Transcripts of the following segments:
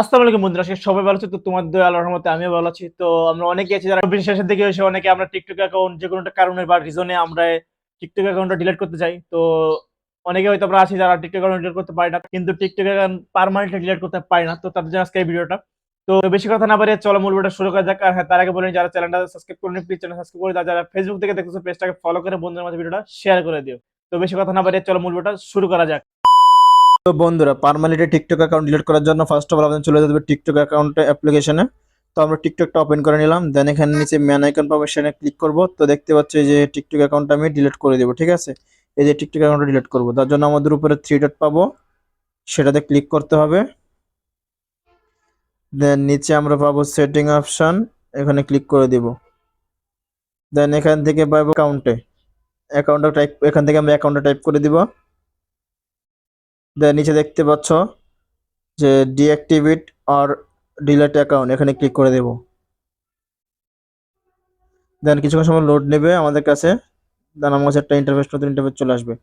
আসসালামু আলাইকুম বন্ধুরা, আজকে সবাই ভালো আছে তো তোমার দয়া, আল্লাহর রহমতে আমিও ভালো আছি। তো আমরা অনেকে আছি যারা দিন শেষের দিকে এসে অনেকে আমরা টিকটক অ্যাকাউন্ট যে কোনো একটা কারণে বা রিজনে আমরা টিকটক অ্যাকাউন্টটা ডিলিট করতে চাই। তো অনেকে হয়তো আমরা আছি যারা টিকটক অ্যাকাউন্ট ডিলিট করতে পারি না, কিন্তু টিকটক অ্যাকাউন্ট পারমানেন্টলি ডিলিট করতে পারি না। তো তাদের জন্য আজকে এই ভিডিওটা তো বেশি কথা না বাড়িয়ে চলো মূল ভিডিওটা শুরু করা যাক। আর হ্যাঁ তার আগে বলেন যারা চ্যানেলটা সাবস্ক্রাইব করেন প্লিজ চ্যানেল সাবস্ক্রাইব করে যারা ফেসবুক থেকে দেখতেছো, পেজটাকে ফলো করে বন্ধুদের মাঝে ভিডিওটা শেয়ার করে দিও। তো বেশি কথা না বাড়িয়ে চলো মূল ভিডিওটা শুরু করা যাক। তো বন্ধুরা পার্মানেন্টলি টিকটক অ্যাকাউন্ট ডিলিট করার জন্য ফার্স্ট অফ অল আপনাদের চলে যেতে হবে টিকটক অ্যাকাউন্ট অ্যাপ্লিকেশনে তো আমরা টিকটকটা ওপেন করে নিলাম দেন এখানে নিচে ম্যান আইকন পাবো, সেখানে ক্লিক করব। তো দেখতে পাচ্ছি যে টিকটক অ্যাকাউন্টটা আমি ডিলিট করে দেবো, ঠিক আছে? এই যে টিকটক অ্যাকাউন্টটা ডিলিট করব, তার জন্য আমাদের উপরে থ্রি ডট পাবো, সেটাতে ক্লিক করতে হবে। দেন নিচে আমরা পাবো সেটিং অপশন এখানে ক্লিক করে দিব। দেন এখান থেকে পাবো অ্যাকাউন্টে অ্যাকাউন্টটা টাইপ এখান থেকে আমরা অ্যাকাউন্টে টাইপ করে দিব। নিচে দেখতে পাচ্ছ যে ডিঅ্যাক্টিভেট আর ডিলেট অ্যাকাউন্ট, এখানে ক্লিক করে দেব। দেন কিছুক্ষণ সময় লোড নেবে আমাদের কাছে। দেন আমার কাছে একটা ইন্টারফেস নতুন ইন্টারফেস চলে আসবে।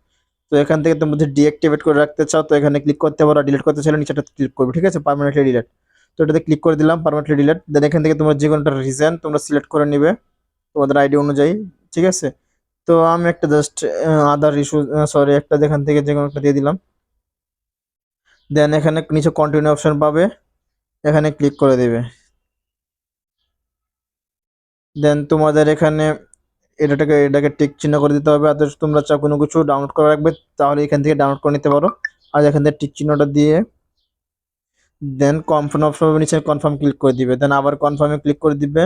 তো এখান থেকে তোমরা যদি ডিঅ্যাক্টিভেট করে রাখতে চাও, তো এখানে ক্লিক করতে পারো। ডিলিট করতে চাইলে নিচেটা ক্লিক করবে, ঠিক আছে? পার্মানেন্টলি ডিলেট তো এটাতে ক্লিক করে দিলাম পার্মানেন্টলি ডিলেট দেন এখান থেকে তোমরা যে কোনো একটা রিজন তোমরা সিলেক্ট করে নিবে তোমাদের আইডি অনুযায়ী, ঠিক আছে? তো আমি একটা জাস্ট আদার ইস্যু সরি একটা এখান থেকে যে কোনো একটা দিয়ে দিলাম। দেন এখানে নিচে কন্টিনিউ অপশন পাবে। এখানে ক্লিক করে দেবে। দেন তোমাদের এখানে এটাকে এটাকে টিক চিহ্ন করে দিতে হবে। আর তোমরা চাও কোনো কিছু ডাউনলোড করে রাখবে, তাহলে এখান থেকে ডাউনলোড করে নিতে পারো। আর এখান থেকে টিক চিহ্নটা দিয়ে দেন কনফার্ম অপশন নিচে কনফার্ম ক্লিক করে দিবে। দেন আবার কনফার্মে ক্লিক করে দিবে।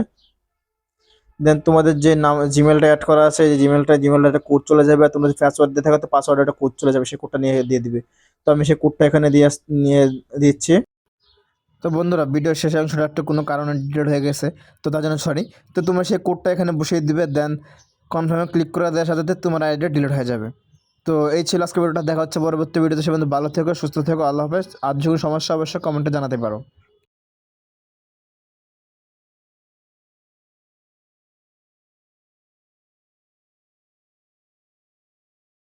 দেন তোমাদের যে নাম জিমেলটা অ্যাড করা আছে, এই জিমেলটা জিমেলটা একটা কোড চলে যাবে। আর তোমরা যদি পাসওয়ার্ড দিয়ে থাকো, তো পাসওয়ার্ড একটা কোড চলে যাবে, সেই কোডটা নিয়ে দিয়ে দিবে। তো আমি সেই কোডটা এখানে দিয়ে নিয়ে দিচ্ছি। তো বন্ধুরা, ভিডিওর শেষে অংশটা একটা কোনো কারণে ডিলিট হয়ে গেছে, তো তার জন্য সরি তো তোমরা সেই কোডটা এখানে বসিয়ে দিবে দেন কনফার্মে ক্লিক করে দেওয়ার সাথে তোমার আইডিয়া ডিলিট হয়ে যাবে। তো এই ছিল আজকে ভিডিওটা, দেখা হচ্ছে পরবর্তী ভিডিওতে, সে বন্ধু ভালো থেকো, সুস্থ থেকো, আল্লাহ হাফেজ। আর যদি সমস্যা অবশ্যই কমেন্টে জানাতে পারো।